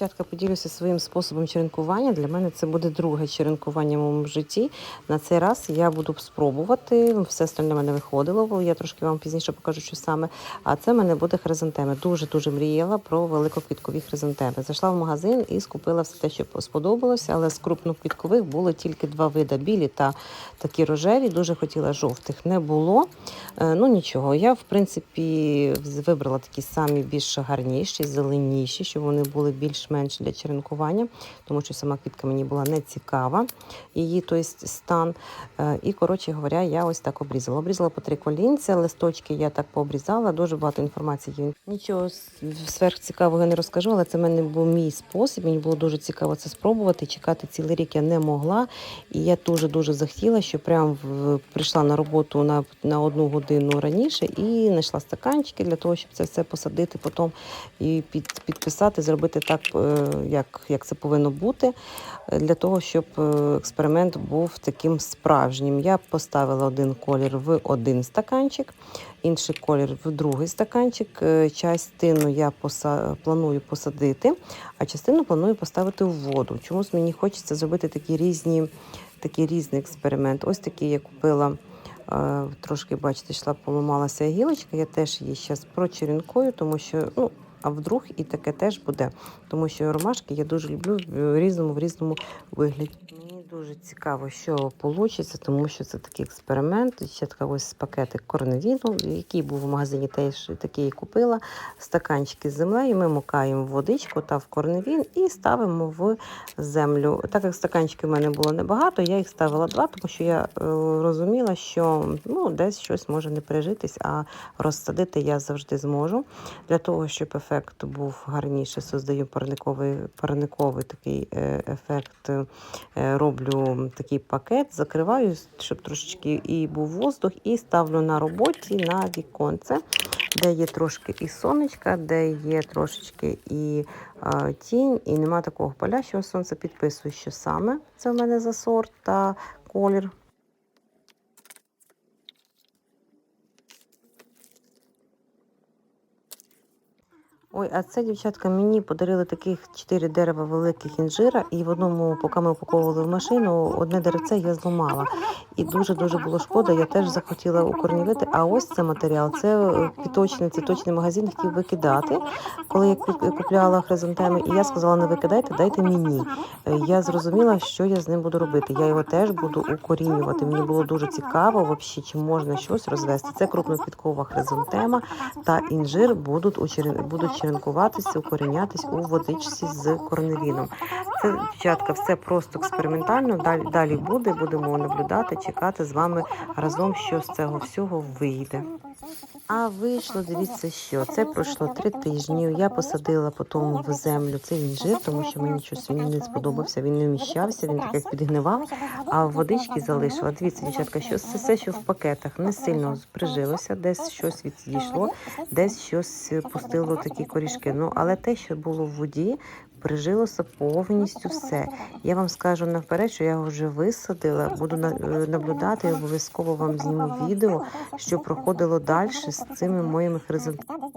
Дівчатка, поділюся своїм способом черенкування. Для мене це буде друге черенкування в моєму житті. На цей раз я буду спробувати. Все остальне в мене виходило. бо Я трошки вам пізніше покажу, що саме. А це в мене буде хризантеми. Дуже дуже мріяла про великоквіткові хризантеми. Зайшла в магазин і скупила все те, що сподобалося, але з крупноквіткових було тільки два види: білі та такі рожеві. Дуже хотіла жовтих. Не було. Е, Ну нічого. Я в принципі вибрала такі самі більш гарніші, зеленіші, щоб вони були більш-менш для черенкування, тому що сама квітка мені була не цікава, її той стан. Е, І, коротше говоря, я ось так обрізала. Обрізала по три колінця, листочки я так пообрізала, дуже багато інформації. Нічого сверхцікавого не розкажу, але це в мене був мій спосіб. Мені було дуже цікаво це спробувати. Чекати цілий рік я не могла. І я дуже-дуже захотіла, що прям прийшла на роботу на, на одну годину раніше і знайшла стаканчики для того, щоб це все посадити потім і під, підписати, зробити так, як, як це повинно бути, е, для того, щоб е, експеримент був таким справжнім. Я поставила один колір в один стаканчик, інший колір в другий стаканчик. Е, Частину я поса... планую посадити, а частину планую поставити в воду. Чомусь мені хочеться зробити такі різні, такий різний експеримент. Ось такий я купила. е, Трошки, бачите, йшла, поламалася гілочка. Я теж її зараз прочерінкую, тому що ну, а вдруг і таке теж буде. Тому що ромашки я дуже люблю в різному в різному вигляді. Мені дуже цікаво, що вийде, тому що це такий експеримент. Ще така ось пакетик корневіну, який був в магазині, теж такий купила. Стаканчики з землею. Ми мукаємо водичку та в корневін і ставимо в землю. Так як стаканчиків в мене було небагато, я їх ставила два, тому що я е, розуміла, що ну, десь щось може не пережитись, а розсадити я завжди зможу. Для того, щоб ефект був гарніше, создаю парниковий, парниковий такий е, ефект. Е, Роблю такий пакет, закриваю, щоб трошечки і був воздух, і ставлю на роботі на віконце, де є трошки і сонечка, де є трошечки і е, тінь, і нема такого палящого сонця. Підписую, що саме це в мене за сорт та колір. Ой, а це дівчатка мені подарили таких чотири дерева великих інжира, і в одному, поки ми упаковували в машину, одне деревце я зламала. І дуже дуже було шкода. Я теж захотіла укорнівити. А ось це матеріал. Це е, квіточний, цвіточний магазин хотів викидати. Коли я купляла хризантеми, і я сказала, не викидайте, дайте мені. Е, Я зрозуміла, що я з ним буду робити. Я його теж буду укорінювати. Мені було дуже цікаво, вообще, чи можна щось розвести. Це крупноквіткова хризантема та інжир будуть будуть черенкуватися, укорінятись у водичці з корневіном. Це дівчатка, все просто експериментально. Далі далі буде. Будемо наблюдати, чекати з вами разом, що з цього всього вийде. А вийшло, дивіться, що це пройшло три тижні. Я посадила потім в землю цей інжир, тому що мені щось він не сподобався, він не вміщався, він так як підгнивав, а водички залишила. Дивіться, дівчатка, що це все, що в пакетах не сильно прижилося, десь щось відійшло, десь щось пустило такі корішки. Ну але те, що було в воді. Прижилося повністю все. Я вам скажу наперед, що я його вже висадила. Буду е, наблюдати і обов'язково вам зніму відео, що проходило далі з цими моїми хризантемами.